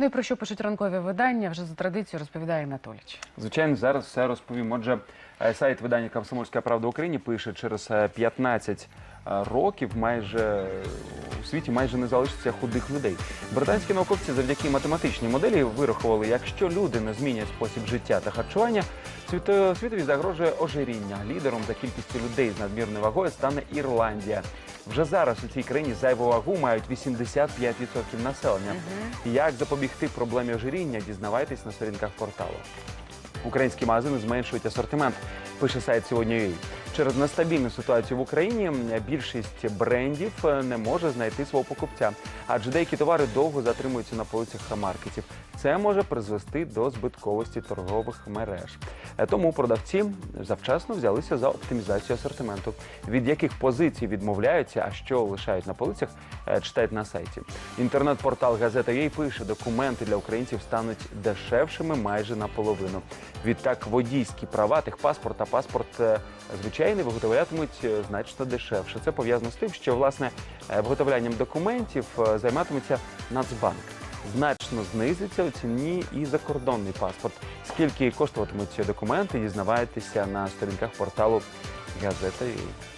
Ну і про що пишуть ранкові видання, вже за традицією розповідає Анатоліч. Звичайно, зараз все розповім. Отже, е, сайт видання Комсомольська правда України пише, через е, 15 е, років майже е, у світі майже не залишиться худих людей. Британські науковці завдяки математичній моделі вирахували, якщо люди не змінять спосіб життя та харчування, світо- світові загрожує ожиріння. Лідером за кількістю людей з надмірною вагою стане Ірландія. Вже зараз у цій країні зайву вагу мають 85% населення. Як запобігти проблемі ожиріння, дізнавайтесь на сторінках порталу. Українські магазини зменшують асортимент, пише сайт сьогодні. Через нестабільну ситуацію в Україні більшість брендів не може знайти свого покупця, адже деякі товари довго затримуються на полицях маркетів. Це може призвести до збитковості торгових мереж. Е, Тому продавці завчасно взялися за оптимізацію асортименту. Від яких позицій відмовляються, а що лишають на полицях, е, читайте на сайті. Інтернет-портал Газета Єй пише, документи для українців стануть дешевшими майже наполовину. Відтак водійські права, техпаспорт та паспорт е, звичайний виготовлятимуть значно дешевше. Це пов'язано з тим, що власне виготовлянням документів займатиметься Нацбанк. Значно знизиться у ціні і закордонний паспорт. Скільки коштуватимуть ці документи, дізнавайтеся на сторінках порталу Газета.ua.